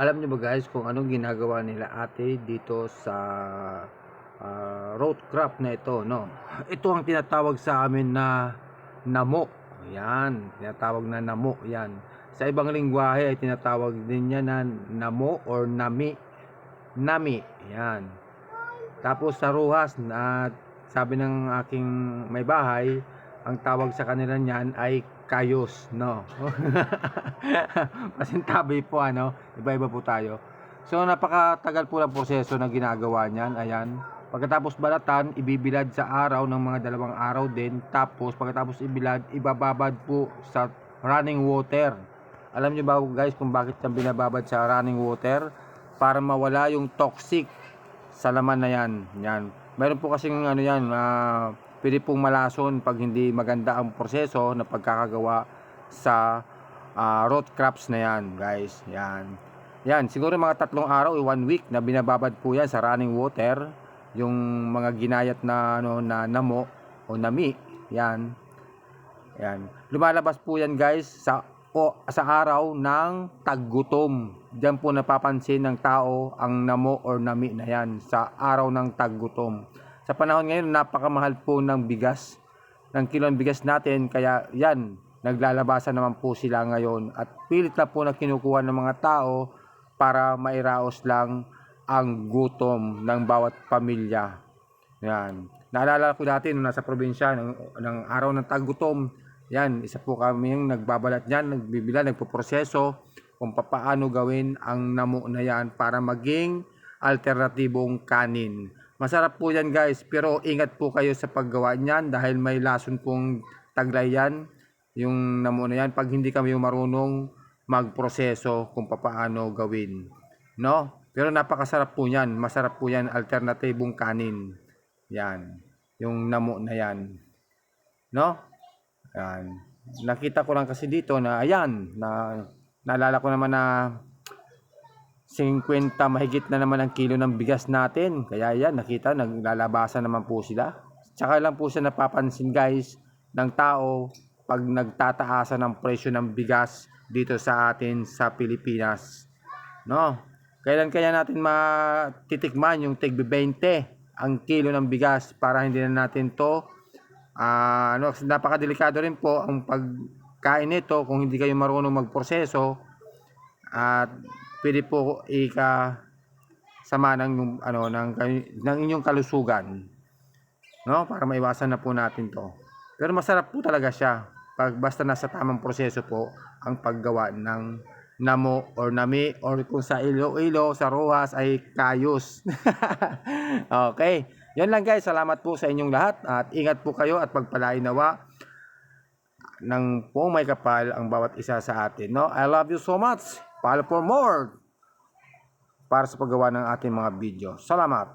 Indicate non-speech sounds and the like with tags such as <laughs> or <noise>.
Alam niyo ba guys kung anong ginagawa nila ate dito sa ah, road crop na ito, no? Ito ang tinatawag sa amin na namo. Yan, tinatawag na namo, yan. Sa ibang lingwahe ay tinatawag din yan na namo or nami. Nami, yan. Tapos sa ruhas na sabi ng aking may bahay, ang tawag sa kanila niyan ay kayos, no? <laughs> Pasintabi po ano, iba-iba po tayo. So napakatagal po ng proseso na ginagawa niyan. Ayan. Pagkatapos balatan, ibibilad sa araw ng mga dalawang araw din. Tapos pagkatapos ibilad, ibababad po sa running water. Alam niyo ba guys kung bakit yan binababad sa running water? Para mawala yung toxic sa laman na yan. Yan. Meron po kasing ano yan, ah, pwede pong malason pag hindi maganda ang proseso na pagkakagawa sa ah, root crops na yan, guys. Yan. Yan, siguro mga tatlong araw, eh, one week na binababad po yan sa running water. Yung mga ginayat na ano na namo o nami, yan. Yan. Lumalabas po yan guys sa o, sa araw ng taggutom. Diyan po napapansin ng tao ang namo or nami na yan sa araw ng taggutom. Sa panahon ngayon, napakamahal po ng bigas, ng kilo ng bigas natin. Kaya yan, naglalabasan naman po sila ngayon. At pilit na po na kinukuha ng mga tao para mairaos lang ang gutom ng bawat pamilya. Yan. Naalala ko dati nung nasa probinsya ng, ng araw ng taggutom, yan, isa po kami yung nagbabalat niyan, nagbibila, nagpoproseso kung papaano gawin ang namo na yan para maging alternatibong kanin. Masarap po yan guys, pero ingat po kayo sa paggawa niyan dahil may lason pong taglay yan, yung namo na yan, pag hindi kami marunong magproseso kung papaano gawin. No? Pero napakasarap po yan. Masarap po yan. Alternatibong kanin. Yan. Yung namo na yan. No? Yan. Nakita ko lang kasi dito na ayan. Na, naalala ko naman na 50 mahigit na naman ang kilo ng bigas natin. Kaya yan, nakita, naglalabasan naman po sila. Tsaka lang po siya napapansin guys ng tao pag nagtataasan ng presyo ng bigas dito sa atin sa Pilipinas. No? Kailan kaya natin matitikman yung tig 20 ang kilo ng bigas para hindi na natin to ah ano napakadelikado rin po ang pagkain nito kung hindi kayo marunong magproseso at pwede po ika sama ng ano ng, ng inyong kalusugan no para maiwasan na po natin to pero masarap po talaga siya pag basta nasa tamang proseso po ang paggawa ng namo or nami or kung sa ilo-ilo sa ruhas ay kayos. <laughs> okay. Yan lang guys. Salamat po sa inyong lahat at ingat po kayo at pagpalain nawa ng po may kapal ang bawat isa sa atin. No? I love you so much. Follow for more para sa paggawa ng ating mga video. Salamat.